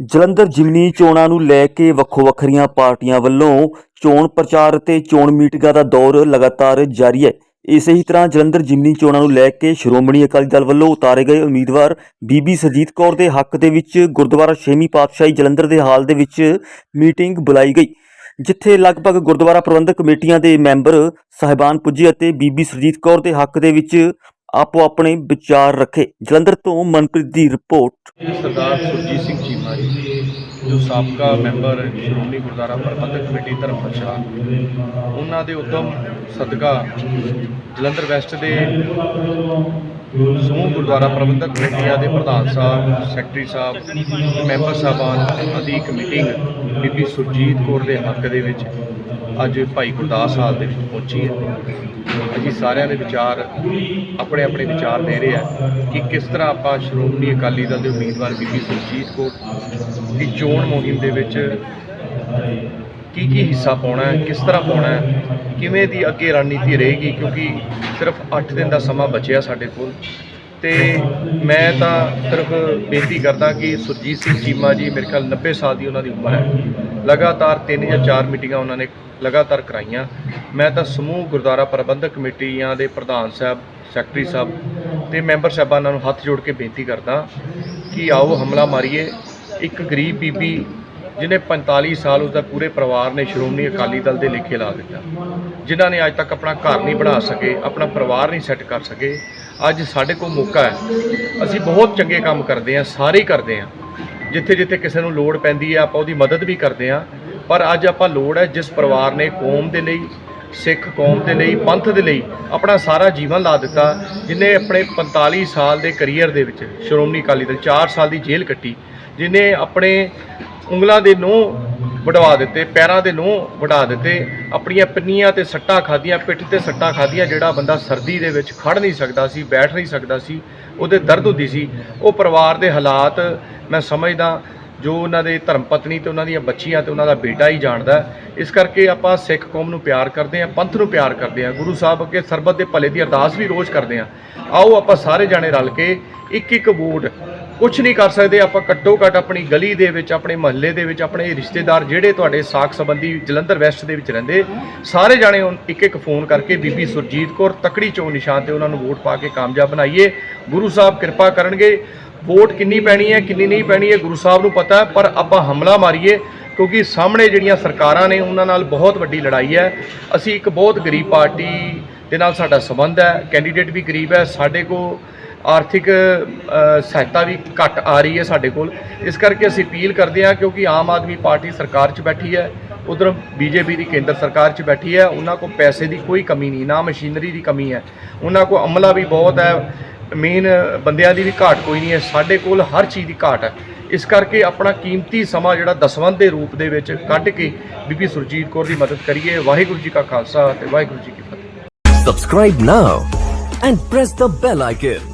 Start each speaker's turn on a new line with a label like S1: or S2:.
S1: ਜਲੰਧਰ ਜ਼ਿਮਨੀ ਚੋਣਾਂ ਨੂੰ ਲੈ ਕੇ ਵੱਖੋ ਵੱਖਰੀਆਂ ਪਾਰਟੀਆਂ ਵੱਲੋਂ ਚੋਣ ਪ੍ਰਚਾਰ ਅਤੇ ਚੋਣ ਮੀਟਿੰਗਾਂ ਦਾ ਦੌਰ ਲਗਾਤਾਰ ਜਾਰੀ ਹੈ। ਇਸੇ ਹੀ ਤਰ੍ਹਾਂ ਜਲੰਧਰ ਜ਼ਿਮਨੀ ਚੋਣਾਂ ਨੂੰ ਲੈ ਕੇ ਸ਼੍ਰੋਮਣੀ ਅਕਾਲੀ ਦਲ ਵੱਲੋਂ ਉਤਾਰੇ ਗਏ ਉਮੀਦਵਾਰ ਬੀਬੀ ਸਰਜੀਤ ਕੌਰ ਦੇ ਹੱਕ ਦੇ ਵਿੱਚ ਗੁਰਦੁਆਰਾ ਛੇਵੀਂ ਪਾਤਸ਼ਾਹੀ ਜਲੰਧਰ ਦੇ ਹਾਲ ਦੇ ਵਿੱਚ ਮੀਟਿੰਗ ਬੁਲਾਈ ਗਈ, ਜਿੱਥੇ ਲਗਭਗ ਗੁਰਦੁਆਰਾ ਪ੍ਰਬੰਧਕ ਕਮੇਟੀਆਂ ਦੇ ਮੈਂਬਰ ਸਾਹਿਬਾਨ ਪੁੱਜੇ ਅਤੇ ਬੀਬੀ ਸਰਜੀਤ ਕੌਰ ਦੇ ਹੱਕ ਦੇ ਵਿੱਚ ਆਪੋ ਆਪਣੇ ਵਿਚਾਰ ਰੱਖੇ। ਜਲੰਧਰ ਤੋਂ ਮਨਪ੍ਰੀਤ ਦੀ ਰਿਪੋਰਟ।
S2: ਸਰਦਾਰ ਸੁਰਜੀਤ ਸਿੰਘ ਚੀਮਾ ਜੀ, ਜੋ ਸਾਬਕਾ ਮੈਂਬਰ ਸ਼੍ਰੋਮਣੀ ਗੁਰਦੁਆਰਾ ਪ੍ਰਬੰਧਕ ਕਮੇਟੀ ਧਰਮਪੁਰਸ਼ਾ, ਉਹਨਾਂ ਦੇ ਉਦਮ ਸਦਕਾ ਜਲੰਧਰ ਵੈਸਟ ਦੇ ਸਮੂਹ ਗੁਰਦੁਆਰਾ ਪ੍ਰਬੰਧਕ ਕਮੇਟੀਆਂ ਦੇ ਪ੍ਰਧਾਨ ਸਾਹਿਬ, ਸੈਕਟਰੀ ਸਾਹਿਬ, ਮੈਂਬਰ ਸਾਹਿਬਾਨ ਦੀ ਇੱਕ ਮੀਟਿੰਗ ਬੀਬੀ ਸੁਰਜੀਤ ਕੌਰ ਦੇ ਹੱਕ ਦੇ ਵਿੱਚ ਅੱਜ ਭਾਈ ਗੁਰਦਾਸ ਹਾਲ ਦੇ ਵਿੱਚ ਪਹੁੰਚੀ ਹੈ। ਸਾਰਿਆਂ ਦੇ ਵਿਚਾਰ ਆਪਣੇ ਆਪਣੇ ਵਿਚਾਰ ਦੇ ਰਹੇ ਆ ਕਿ ਕਿਸ ਤਰ੍ਹਾਂ ਆਪਾਂ ਸ਼੍ਰੋਮਣੀ ਅਕਾਲੀ ਦਲ ਦੇ ਉਮੀਦਵਾਰ ਬੀਬੀ ਸੁਰਜੀਤ ਕੌਰ ਦੀ ਚੋਣ ਮੁਹਿੰਮ ਦੇ ਵਿੱਚ ਕੀ ਕੀ ਹਿੱਸਾ ਪਾਉਣਾ ਹੈ, ਕਿਸ ਤਰ੍ਹਾਂ ਪਾਉਣਾ ਹੈ, ਕਿਵੇਂ ਦੀ ਅੱਗੇ ਰਣਨੀਤੀ ਰਹੇਗੀ, ਕਿਉਂਕਿ ਸਿਰਫ 8 ਦਿਨ ਦਾ ਸਮਾਂ ਬਚਿਆ ਸਾਡੇ ਕੋਲ। ਤੇ ਮੈਂ ਤਾਂ ਸਿਰਫ ਬੇਨਤੀ ਕਰਦਾ ਕਿ ਸੁਰਜੀਤ ਸਿੰਘ ਚੀਮਾ ਜੀ ਮੇਰੇ ਖਿਆਲ 90 ਸਾਲ ਦੀ ਉਹਨਾਂ ਦੀ ਉਮਰ ਹੈ। ਲਗਾਤਾਰ 3 ਜਾਂ 4 ਮੀਟਿੰਗਾਂ ਉਹਨਾਂ ਨੇ ਲਗਾਤਾਰ ਕਰਾਈਆਂ। ਮੈਂ ਤਾਂ ਸਮੂਹ ਗੁਰਦੁਆਰਾ ਪ੍ਰਬੰਧਕ ਕਮੇਟੀਆਂ ਦੇ ਪ੍ਰਧਾਨ ਸਾਹਿਬ, ਸੈਕਟਰੀ ਸਾਹਿਬ ਤੇ ਮੈਂਬਰ ਸਾਹਿਬਾਨਾਂ ਨੂੰ ਹੱਥ ਜੋੜ ਕੇ ਬੇਨਤੀ ਕਰਦਾ ਕਿ ਆਓ ਹਮਲਾ ਮਾਰੀਏ। ਇੱਕ ਗਰੀਬ ਬੀਬੀ ਜਿਹਨੇ 45 ਸਾਲ ਉਸਦਾ ਪੂਰੇ ਪਰਿਵਾਰ ਨੇ ਸ਼੍ਰੋਮਣੀ ਅਕਾਲੀ ਦਲ ਦੇ ਲੇਖੇ ਲਾ ਦਿੱਤਾ। ਜਿਨ੍ਹਾਂ ਨੇ ਅੱਜ ਤੱਕ ਆਪਣਾ ਘਰ ਨਹੀਂ ਬਣਾ ਸਕੇ, ਆਪਣਾ ਪਰਿਵਾਰ ਨਹੀਂ ਸੈੱਟ ਕਰ ਸਕੇ। ਅੱਜ ਸਾਡੇ ਕੋਲ ਮੌਕਾ ਹੈ। ਅਸੀਂ ਬਹੁਤ ਚੰਗੇ ਕੰਮ ਕਰਦੇ ਹਾਂ, ਸਾਰੇ ਕਰਦੇ ਹਾਂ। ਜਿੱਥੇ ਜਿੱਥੇ ਕਿਸੇ ਨੂੰ ਲੋੜ ਪੈਂਦੀ ਹੈ, ਆਪਾਂ ਉਹਦੀ ਮਦਦ ਵੀ ਕਰਦੇ ਹਾਂ। ਪਰ ਅੱਜ ਆਪਾਂ ਲੋੜ ਹੈ ਜਿਸ ਪਰਿਵਾਰ ਨੇ ਕੌਮ ਦੇ ਲਈ, ਸਿੱਖ ਕੌਮ ਦੇ ਲਈ, ਪੰਥ ਦੇ ਲਈ ਆਪਣਾ ਸਾਰਾ ਜੀਵਨ ਲਾ ਦਿੱਤਾ, ਜਿਨੇ ਆਪਣੇ 45 ਸਾਲ ਦੇ ਕੈਰੀਅਰ ਦੇ ਵਿੱਚ ਸ਼੍ਰੋਮਣੀ ਅਕਾਲੀ ਦਲ 4 ਸਾਲ ਦੀ ਜੇਲ੍ਹ ਕੱਟੀ, ਜਿਨੇ ਆਪਣੇ ਉਂਗਲਾਂ ਦੇ ਨੋਹ ਵਡਵਾ ਦਿੱਤੇ, ਪੈਰਾਂ ਦੇ ਨੋਹ ਵਡਾ ਦਿੱਤੇ, ਆਪਣੀਆਂ ਪਿੰਨੀਆਂ ਤੇ ਸੱਟਾਂ ਖਾਧੀਆਂ, ਪਿੱਠ ਤੇ ਸੱਟਾਂ ਖਾਧੀਆਂ, ਜਿਹੜਾ ਬੰਦਾ ਸਰਦੀ ਦੇ ਵਿੱਚ ਖੜ ਨਹੀਂ ਸਕਦਾ ਸੀ, ਬੈਠ ਨਹੀਂ ਸਕਦਾ ਸੀ, ਉਹਦੇ ਦਰਦ ਹੁੰਦੀ ਸੀ। ਉਹ ਪਰਿਵਾਰ ਦੇ ਹਾਲਾਤ ਮੈਂ ਸਮਝਦਾ, ਜੋ ਉਹਨਾਂ ਦੇ ਧਰਮ ਪਤਨੀ ਤੇ ਉਹਨਾਂ ਦੀਆਂ ਬੱਚੀਆਂ ਤੇ ਉਹਨਾਂ ਦਾ ਬੇਟਾ ਹੀ ਜਾਣਦਾ ਇਸ ਕਰਕੇ ਆਪਾਂ ਸਿੱਖ ਕੌਮ ਨੂੰ ਪਿਆਰ ਕਰਦੇ ਹਾਂ, ਪੰਥ ਨੂੰ ਪਿਆਰ ਕਰਦੇ ਹਾਂ, ਗੁਰੂ ਸਾਹਿਬ ਅੱਗੇ ਸਰਬੱਤ ਦੇ ਭਲੇ ਦੀ ਅਰਦਾਸ ਵੀ ਰੋਜ਼ ਕਰਦੇ ਹਾਂ। ਆਓ ਆਪਾਂ ਸਾਰੇ ਜਾਣੇ ਰਲ ਕੇ ਇੱਕ ਇੱਕ ਵੋਟ ਕੁਝ ਨਹੀਂ ਕਰ ਸਕਦੇ। ਆਪਾਂ ਘੱਟੋ ਘੱਟ ਆਪਣੀ ਗਲੀ ਦੇ ਵਿੱਚ, ਆਪਣੇ ਮਹੱਲੇ ਦੇ ਵਿੱਚ, ਆਪਣੇ ਰਿਸ਼ਤੇਦਾਰ ਜਿਹੜੇ ਤੁਹਾਡੇ ਸਾਖ ਸੰਬੰਧੀ ਜਲੰਧਰ ਵੈਸਟ ਦੇ ਵਿੱਚ ਰਹਿੰਦੇ, ਸਾਰੇ ਜਾਣੇ ਇੱਕ ਇੱਕ ਫੋਨ ਕਰਕੇ ਬੀਬੀ ਸੁਰਜੀਤ ਕੌਰ ਤਕੜੀ ਚੋਣ ਨਿਸ਼ਾਨ ਤੇ ਉਹਨਾਂ ਨੂੰ ਵੋਟ ਪਾ ਕੇ ਕਾਮਯਾਬ ਬਣਾਈਏ। ਗੁਰੂ ਸਾਹਿਬ ਕਿਰਪਾ ਕਰਨਗੇ। ਵੋਟ ਕਿੰਨੀ ਪੈਣੀ ਹੈ, ਕਿੰਨੀ ਨਹੀਂ ਪੈਣੀ ਹੈ, ਗੁਰੂ ਸਾਹਿਬ ਨੂੰ ਪਤਾ ਪਰ ਆਪਾਂ ਹਮਲਾ ਮਾਰੀਏ, ਕਿਉਂਕਿ ਸਾਹਮਣੇ ਜਿਹੜੀਆਂ ਸਰਕਾਰਾਂ ਨੇ ਉਹਨਾਂ ਨਾਲ ਬਹੁਤ ਵੱਡੀ ਲੜਾਈ ਹੈ। ਅਸੀਂ ਇੱਕ ਬਹੁਤ ਗਰੀਬ ਪਾਰਟੀ ਦੇ ਨਾਲ ਸਾਡਾ ਸੰਬੰਧ ਹੈ, ਕੈਂਡੀਡੇਟ ਵੀ ਗਰੀਬ ਹੈ, ਸਾਡੇ ਕੋਲ ਆਰਥਿਕ ਸਹਾਇਤਾ ਵੀ ਘੱਟ ਆ ਰਹੀ ਹੈ ਸਾਡੇ ਕੋਲ। ਇਸ ਕਰਕੇ ਅਸੀਂ ਅਪੀਲ ਕਰਦੇ ਹਾਂ ਕਿਉਂਕਿ ਆਮ ਆਦਮੀ ਪਾਰਟੀ ਸਰਕਾਰ 'ਚ ਬੈਠੀ ਹੈ, ਉਧਰ ਬੀਜੇਪੀ ਦੀ ਕੇਂਦਰ ਸਰਕਾਰ 'ਚ ਬੈਠੀ ਹੈ, ਉਹਨਾਂ ਕੋਲ ਪੈਸੇ ਦੀ ਕੋਈ ਕਮੀ ਨਹੀਂ, ਨਾ ਮਸ਼ੀਨਰੀ ਦੀ ਕਮੀ ਹੈ। ਉਹਨਾਂ ਕੋਲ ਅਮਲਾ ਵੀ ਬਹੁਤ ਹੈ, ਮੇਨ ਬੰਦਿਆਂ ਦੀ ਵੀ ਘਾਟ ਕੋਈ ਨਹੀਂ ਹੈ, ਸਾਡੇ ਕੋਲ ਹਰ ਚੀਜ਼ ਦੀ ਘਾਟ ਹੈ। ਇਸ ਕਰਕੇ ਆਪਣਾ ਕੀਮਤੀ ਸਮਾਂ ਜਿਹੜਾ ਦਸਵੰਧ ਦੇ ਰੂਪ ਦੇ ਵਿੱਚ ਕੱਢ ਕੇ ਬੀਬੀ ਸੁਰਜੀਤ ਕੌਰ ਦੀ ਮਦਦ ਕਰੀਏ। ਵਾਹਿਗੁਰੂ ਜੀ ਕਾ ਖਾਲਸਾ ਤੇ ਵਾਹਿਗੁਰੂ ਜੀ ਕੀ ਫਤਿਹ।
S3: Subscribe now and press the bell icon.